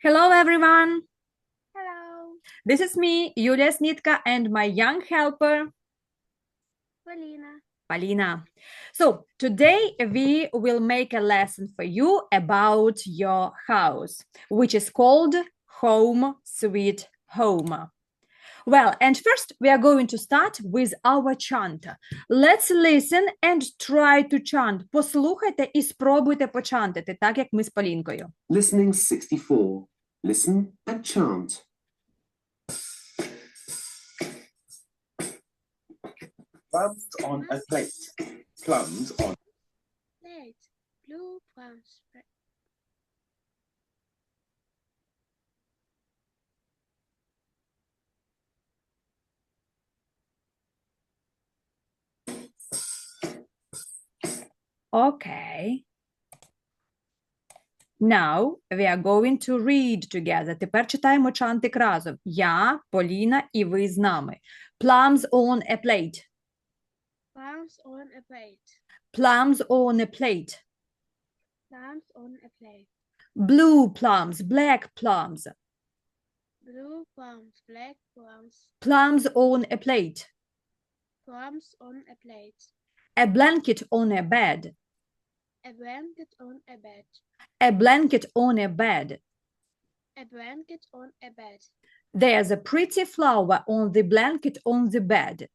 Hello, everyone. Hello. This is me, Yulia Snitka, and my young helper, Polina. Polina. So, today we will make a lesson for you about your house, which is called Home Sweet Home. Well, and first we are going to start with our chant. Let's listen and try to chant. Послухайте і спробуйте почантити, так як ми з Полінкою. Listening 64. Listen and chant. Plums on a plate. Plums on Plate. Blue plums. Okay. Now we are going to read together. Тепер читаємо чантик разом. Я, Поліна і ви з нами. Plums on a plate. Plums on a plate. Plums on a plate. Plums on a plate. Blue plums, black plums. Blue plums. Black plums. Plums on a plate. Plums on a plate. A blanket on a bed. A blanket on a bed. A blanket on a bed. A blanket on a bed. There's a pretty flower on the blanket on the bed.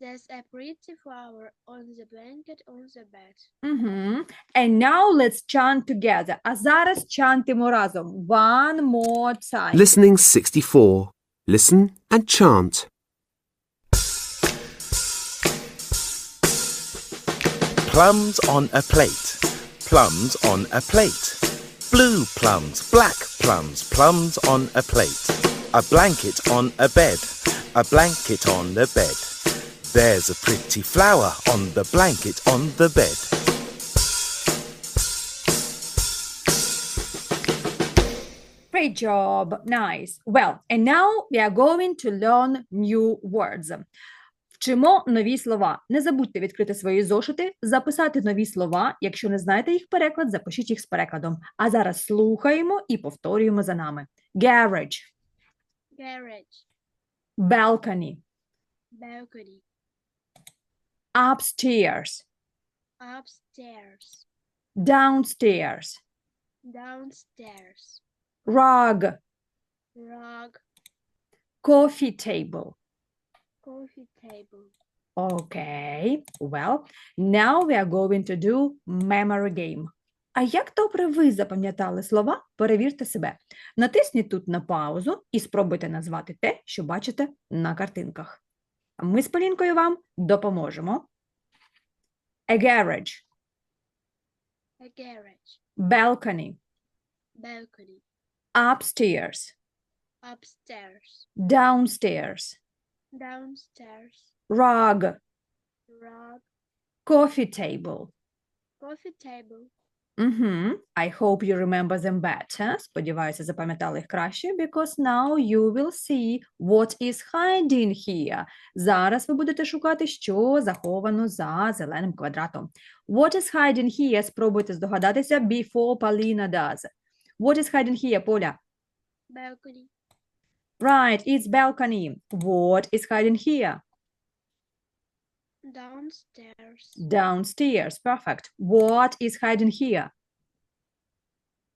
There's a pretty flower on the blanket on the bed. Угу. And now let's chant together. А зараз чантимо разом. One more time. Listening 64. Listen and chant. Plums on a plate. Plums on a plate. Blue plums, black plums, plums on a plate. A blanket on a bed. A blanket on the bed. There's a pretty flower on the blanket on the bed. Great job. Nice. Well, and now we are going to learn new words. Вчимо нові слова. Не забудьте відкрити свої зошити, записати нові слова. Якщо не знаєте їх переклад, запишіть їх з перекладом. А зараз слухаємо і повторюємо за нами. Garage, Garage. balcony, Balcony. upstairs, Upstairs. downstairs, Downstairs. rug, Rug. coffee table. Coffee table. Okay, well, now we are going to do memory game. А як добре ви запам'ятали слова? Перевірте себе. Натисніть тут на паузу і спробуйте назвати те, що бачите на картинках. Ми з Полінкою вам допоможемо. A garage, A garage. balcony, Balcony. upstairs, Upstairs. downstairs, Downstairs. rug, Rug. coffee table. Coffee table. Угу. I hope you remember them better. Сподіваюся, запам'ятали їх краще, because now you will see what is hiding here. Зараз ви будете шукати, що заховано за зеленим квадратом. What is hiding here? Спробуйте здогадатися before Palina does. What is hiding here, Поля? Balcony. Right, it's balcony. What is hiding here? Downstairs. Downstairs. Perfect. What is hiding here?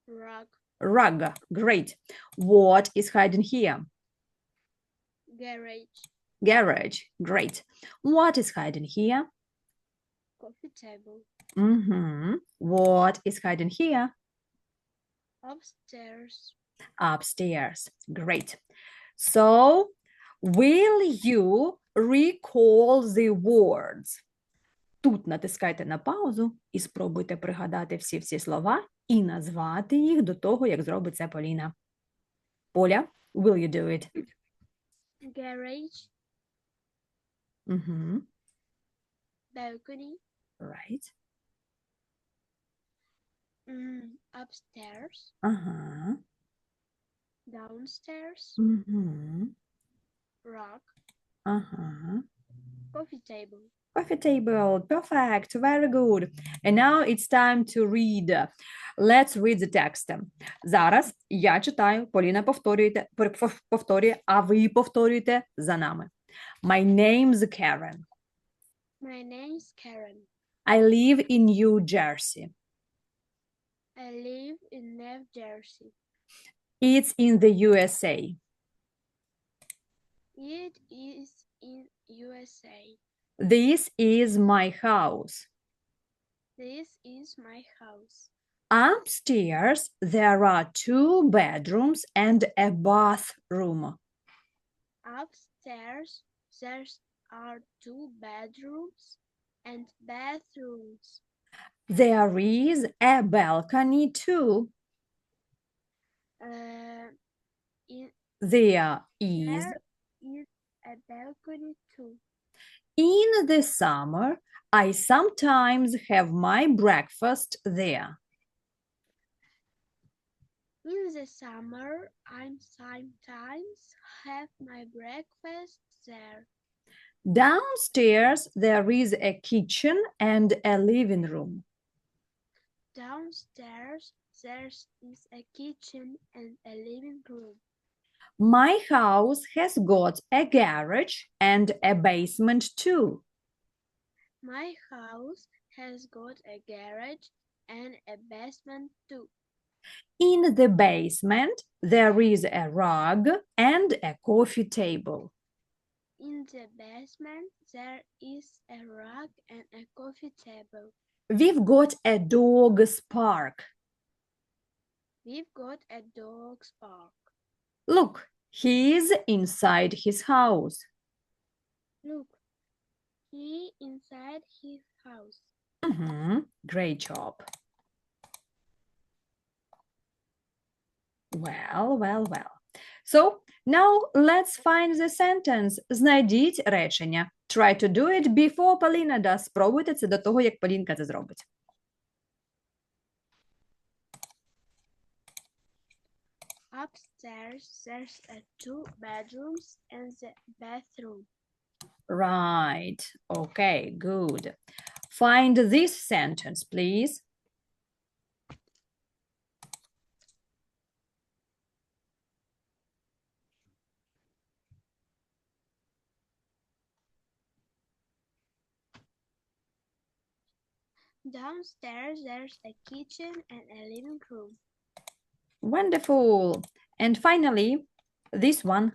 Rug. Rug. Great. What is hiding here? Garage. Garage. Great. What is hiding here? Coffee table. Mm-hmm. What is hiding here? Upstairs. Upstairs. Great. So, will you recall the words? Тут натискайте на паузу і спробуйте пригадати всі-всі слова і назвати їх до того, як зробить це Поліна. Поля, will you do it? Garage. Mm-hmm. Balcony. Right. Mm, upstairs. Uh-huh. Downstairs. Mm-hmm. Rug. Uh-huh. Coffee table. Coffee table. Perfect. Very good. And now it's time to read. Let's read the text. Зараз я читаю, Поліна повторюєте, пер- пов- повторює, а ви повторюєте за нами. My name's Karen. My name's Karen. I live in New Jersey. I live in New Jersey. It's in the USA. It is in USA. This is my house. This is my house. Upstairs, there are two bedrooms and a bathroom. Upstairs, there are two bedrooms and bathrooms. There is a balcony too. Uh, in, There is there is a balcony too. In the summer, I sometimes have my breakfast there. In the summer, I sometimes have my breakfast there. Downstairs, there is a kitchen and a living room. Downstairs, there is a kitchen and a living room. My house has got a garage and a basement too. My house has got a garage and a basement too. In the basement, there is a rug and a coffee table. In the basement, there is a rug and a coffee table. We've got a dog's park. We've got a dog's park. Look, he's inside his house. Look, he inside his house. Mhm, Great job. Well, well, well. So now let's find the sentence. Знайдіть речення. Try to do it before Поліна does. Спробуйте це до того, як Полінка це зробить. Upstairs, there's a two bedrooms and the bathroom. Right. Okay, good. Find this sentence, please. Downstairs, there's a kitchen and a living room. Wonderful. And finally, this one.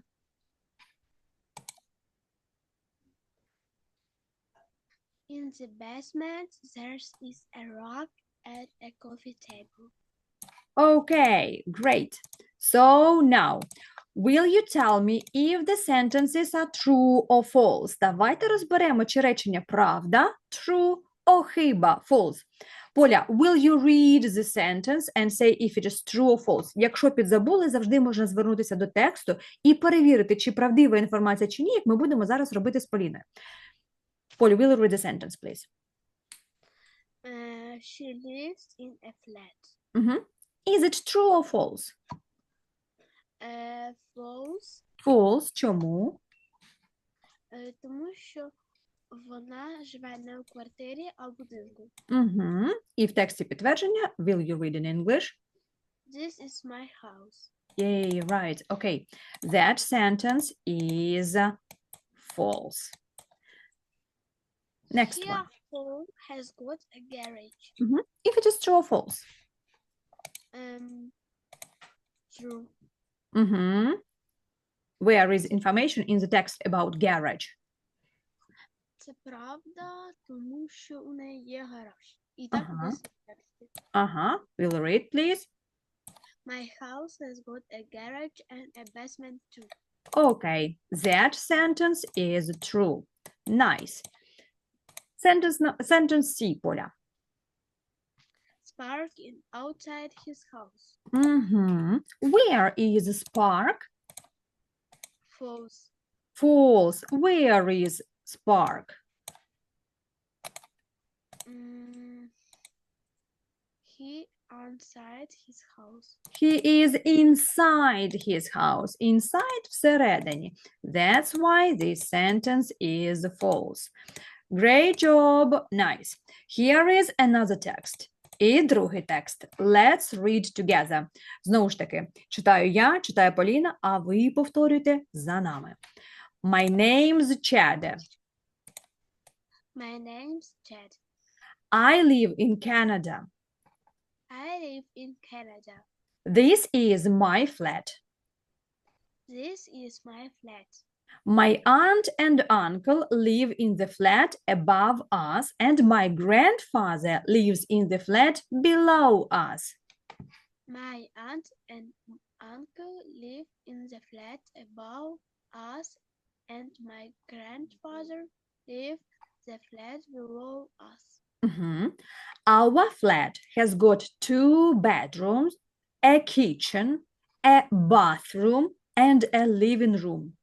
In the basement, there is a rug and a coffee table. Okay, great. So now, will you tell me if the sentences are true or false? Давайте розберемо, чи речення правда, true or хиба, false. Поля, will you read the sentence and say if it is true or false? Якщо підзабули, завжди можна звернутися до тексту і перевірити, чи правдива інформація, чи ні, як ми будемо зараз робити з Поліною. Поля, will you read the sentence, please? Uh, she lives in a flat. Мгм. Is it true or false? Uh, false, False. Чому? е, тому що вона живе не у квартирі, а в будинку. Угу. І в тексті підтвердження will you read in English? This is my house. Yay, right. Okay. That sentence is uh, false. Next Here one. home has got a garage. If it is true or false. Um, true. Mm-hmm. Where is information in the text about garage? Це правда, тому що у неї є гараж. І так Ага. написано в тексті. Uh-huh. Will you read, please? My house has got a garage and a basement too. Okay. That sentence is true. Nice. Sentence, no- sentence C, Поля. Spark in outside his house. Mm-hmm. Where is Spark? False. False. Where is Spark? Mm, he outside his house. He is inside his house. Inside всередині. That's why this sentence is false. Great job. Nice. Here is another text. І другий текст. Let's read together. Знову ж таки, читаю я, читає Поліна, а ви повторюйте за нами. My name's Chad. My name's Chad. I live in Canada. I live in Canada. This is my flat. This is my flat. My aunt and uncle live in the flat above us, and my grandfather lives in the flat below us. My aunt and uncle live in the flat above us, and my grandfather live the flat below us. Mhm. Our flat has got two bedrooms, a kitchen, a bathroom, and a living room.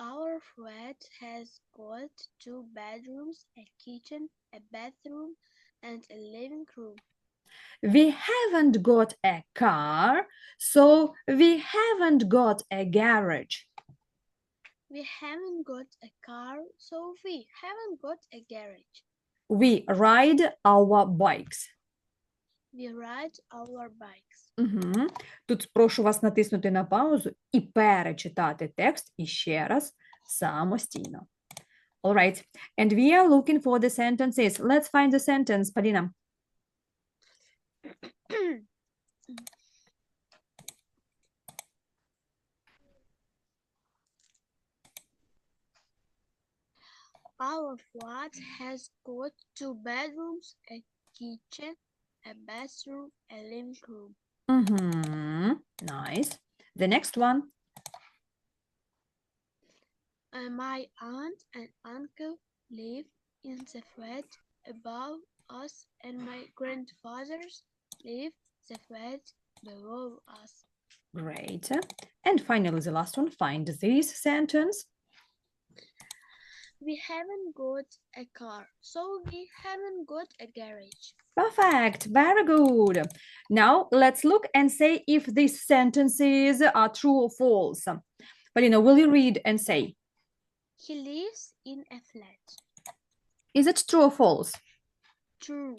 Our flat has got two bedrooms, a kitchen, a bathroom, and a living room. We haven't got a car, so we haven't got a garage. We haven't got a car, so we haven't got a garage. We ride our bikes. We ride our bikes. Угу. Тут прошу вас натиснути на паузу і перечитати текст іще раз самостійно. All right. And we are looking for the sentences. Let's find the sentence, Поліна. All of what has got two bedrooms, a kitchen, a bathroom, a living room. Mm -hmm. Nice. The next one. Uh, my aunt and uncle live in the flat above us and my grandfathers live the flat below us. Great. And finally, the last one, find this sentence We haven't got a car, so we haven't got a garage. Perfect. Very good. Now let's look and say if these sentences are true or false. Polina, will you read and say, He lives in a flat. is it true or false? True.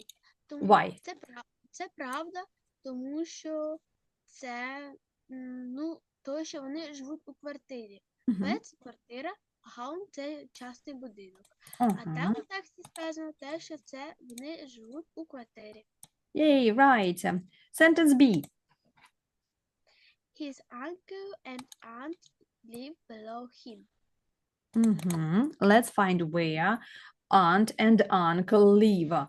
Тому Why? Це, прав... це правда, тому що це м, ну, то, що вони живуть у квартирі. Мгм. Флет це квартира, а хаун це частний будинок. А Ага. там у тексті сказано те, що це вони живуть у квартирі. Yay, right. Sentence B. His uncle and aunt live below him. Mhm. Let's find where aunt and uncle live.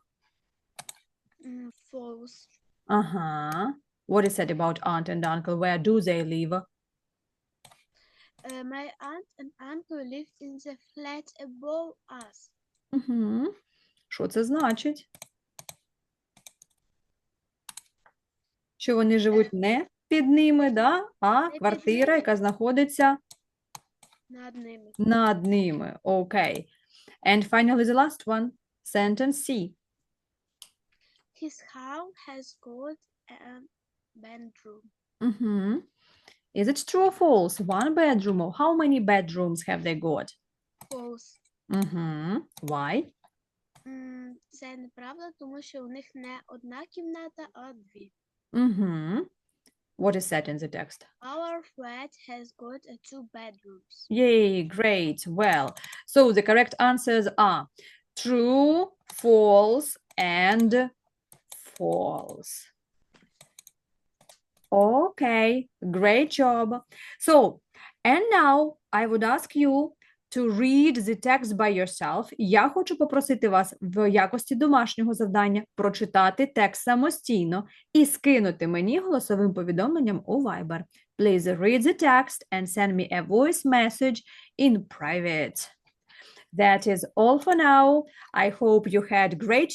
М, False. Uh-huh. What is said about aunt and uncle? Where do they live? Uh, my aunt and uncle live in the flat above us. Угу. Що це значить? Що вони живуть не під ними, да? а квартира, яка знаходиться Над ними. над ними. Окей. And finally, the last one. Sentence C. His house has got a bedroom. Угу. Is it true or false? One bedroom or how many bedrooms have they got? False. Угу. Why? М, Це неправда, тому що у них не одна кімната, а дві. Угу. What is said in the text? Our flat has got a two bedrooms. Yay, great. Well, so the correct answers are true, false, and false. Okay, great job. So, and now I would ask you to read the text by yourself. Я хочу попросити вас в якості домашнього завдання прочитати текст самостійно і скинути мені голосовим повідомленням у Viber. Please read the text and send me a voice message in private. That is all for now. I hope you had great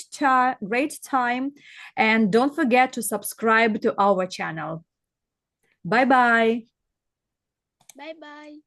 great time and don't forget to subscribe to our channel. Bye bye. Bye bye.